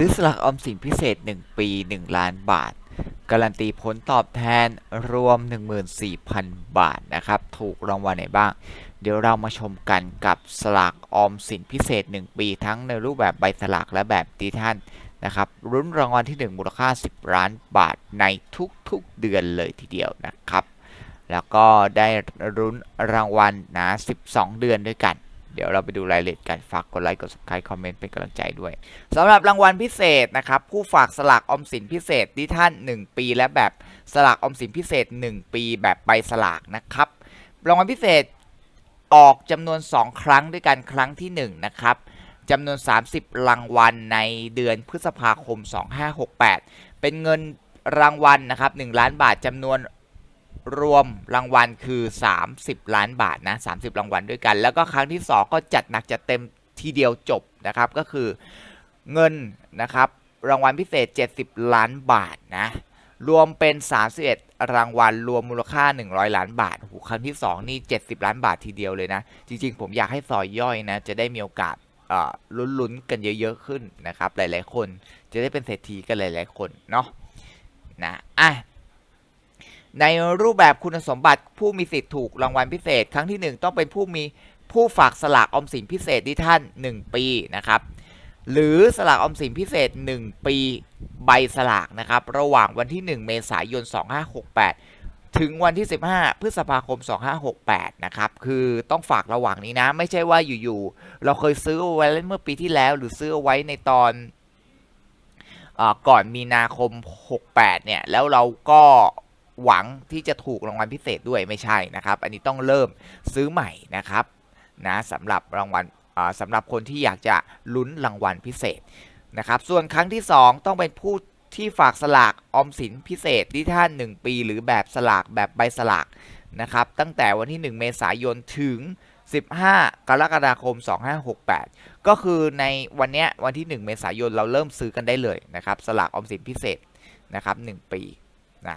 ซื้อสลากออมสินพิเศษ 1 ปี 1 ล้านบาท การันตีผลตอบแทนรวม 14,000 บาทนะครับ ถูกรางวัลไหนบ้าง เดี๋ยวเรามาชมกันกับสลากออมสินพิเศษ 1 ปี ทั้งในรูปแบบใบสลากและแบบดิจิทัลนะครับรุ้นรางวัลที่ 1 มูลค่า 10 ล้านบาทในทุกๆเดือนเลยทีเดียวนะครับ แล้วก็ได้รุ้นรางวัลนะ 12 เดือนด้วยกัน เดี๋ยวเราไปดูรายละเอียดกันฝากกดไลค์กด subscribe คอมเมนต์เป็นกำลังใจด้วยสำหรับรางวัลพิเศษนะครับผู้ฝากสลากออมสินพิเศษที่ท่าน 1 ปี และแบบสลากออมสินพิเศษ 1 ปีแบบใบสลากนะครับรางวัลพิเศษออกจำนวน 2 ครั้งด้วยกันครั้งที่1นะครับจำนวน 30 รางวัลในเดือนพฤษภาคม 2568 เป็นเงินรางวัลนะครับ1ล้านบาทจำนวน รวมรางวัลคือ 30 ล้านบาทนะ30 รางวัลด้วยกัน แล้วก็ครั้งที่ 2 ก็จัดหนักจัดเต็มทีเดียวจบนะครับก็คือเงินนะครับรางวัลพิเศษ 70 ล้านบาทนะรวมเป็น 31 รางวัลรวมมูลค่า 100 ล้านบาทโอ้โหครั้งที่ 2 นี่ 70 ล้านบาททีเดียวเลยนะ จริงๆ ผมอยากให้ซอยย่อยนะ จะได้มีโอกาสลุ้นๆ กันเยอะๆ ขึ้นนะครับ หลายๆ คน จะได้เป็นเศรษฐีกันหลายๆ คนเนาะนะอะ ในรูปแบบคุณสมบัติผู้มีสิทธิ์ถูกรางวัลพิเศษ ครั้งที่ 1 ต้องเป็นผู้มีผู้ฝากสลากออมสินพิเศษที่ท่าน 1 ปีนะครับหรือสลากออมสินพิเศษ 1 ปีใบสลากนะครับระหว่างวันที่ 1 เมษายน 2568 ถึงวันที่ 15 พฤษภาคม 2568 นะครับคือต้องฝากระหว่างนี้นะ ไม่ใช่ว่าอยู่ๆเราเคยซื้อไว้เมื่อปีที่แล้ว หรือซื้อไว้ในตอนอก่อนมีนาคม 68 เนี่ยแล้วเราก็ หวังที่จะถูกรางวัลพิเศษด้วยไม่ใช่นะครับ อันนี้ต้องเริ่มซื้อใหม่นะครับนะสำหรับรางวัลสำหรับคนที่อยากจะลุ้นรางวัลพิเศษนะครับ ส่วนครั้งที่ 2 ต้องเป็นผู้ที่ฝากสลากออมสินพิเศษที่ท่าน 1 ปี หรือแบบสลากแบบใบสลากนะครับ ตั้งแต่วันที่ 1 เมษายนถึง 15 กรกฎาคม 2568 ก็คือในวันเนี้ยวันที่ 1 เมษายนเราเริ่มซื้อกันได้เลยนะครับ สลากออมสินพิเศษนะครับ 1 ปีนะ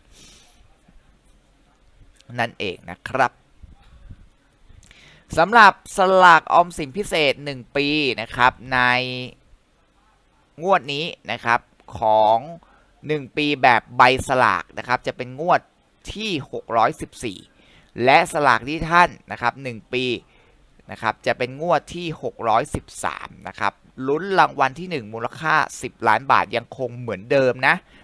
นั่นเองนะครับสำหรับสลากออมสินพิเศษ 1 ปีนะครับในงวดนี้นะครับของ 1 ปีแบบใบสลากนะครับจะเป็นงวดที่ 614 และสลากที่ท่านนะครับ1ปีนะครับจะเป็นงวดที่ 613นะครับลุ้นรางวัลที่ 1 มูลค่า 10 ล้านบาทยังคงเหมือนเดิมนะ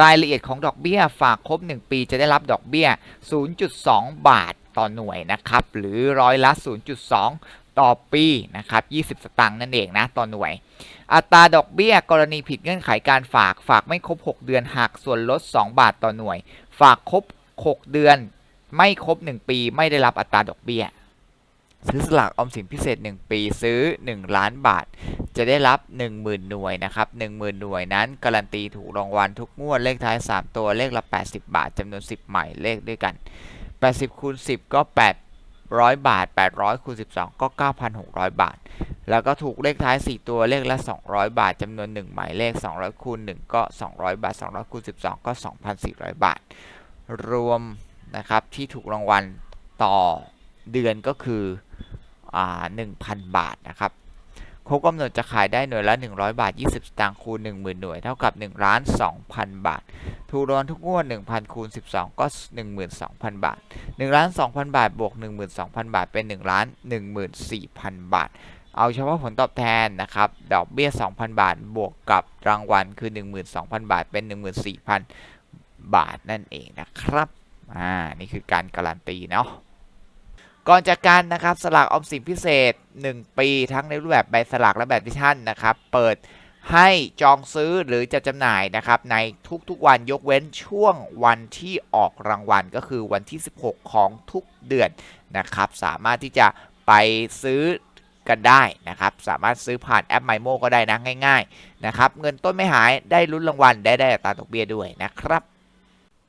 รายละเอียดของดอกเบี้ยฝากครบ 1 ปีจะได้รับดอกเบี้ย 0.2 บาทต่อหน่วยนะครับ หรือร้อยละ 0.2 ต่อปีนะครับ 20 สตางค์นั่นเองนะต่อหน่วย อัตราดอกเบี้ยกรณีผิดเงื่อนไขการฝากฝากไม่ครบ 6 เดือนหักส่วนลด 2 บาทต่อหน่วย ฝากครบ 6 เดือน ไม่ครบ 1 ปีไม่ได้รับอัตราดอกเบี้ยซื้อสลากออมสินพิเศษ 1 ปีซื้อ 1 ล้านบาท จะได้รับ 10,000 หน่วยนะครับ10,000 หน่วยนั้น การันตีถูกรางวัลทุกงวดเลขท้าย 3 ตัวเลขละ 80 บาทจำนวน 10 หมายเลขด้วยกัน 80คูณ10 ก็ 800 บาท 800คูณ12 ก็ 9,600 บาท แล้วก็ถูกเลขท้าย 4 ตัวเลขละ 200 บาทจำนวน 1 หมายเลข 200คูณ1 ก็ 200 บาท 200คูณ12 ก็ 2,400 บาท รวมนะครับที่ถูกรางวัลต่อเดือนก็คืออ่า1,000 บาทนะครับ ครบกำหนดจะขายได้หน่วยละ 100 บาท 20 สตางค์คูณ 10,000 หน่วย เท่ากับ1ล้าน2,000 บาท ถูกรางวัลทุกงวด 1,000 คูณ 12 ก็ 12,000 บาท1ล้าน2,000 บาท บวก 12,000 บาท เป็น1ล้าน14,000 บาท เอาเฉพาะผลตอบแทนนะครับ ดอกเบี้ย 2,000 บาท บวกกับรางวัลคือ 12,000 บาท เป็น 14,000 บาทนั่นเองนะครับ อ่า นี่คือการการันตีเนาะ ก่อนจากกันนะครับสลากออมสินพิเศษ 1 ปีทั้งในรูปแบบใบสลากและแบบดิจิทัลนะครับเปิดให้จองซื้อหรือจะจำหน่ายนะครับในทุกๆวันยกเว้นช่วงวันที่ออกรางวัลก็คือวันที่ 16 ของทุกเดือนนะครับสามารถที่จะไปซื้อกันได้นะครับสามารถซื้อผ่านแอป m มโมก็ได้นะง่ายๆนะครับเงินต้นไม่หายได้ลุ้นรางวัลได้ได้ตาดอกเบี้ยด้วยนะครับ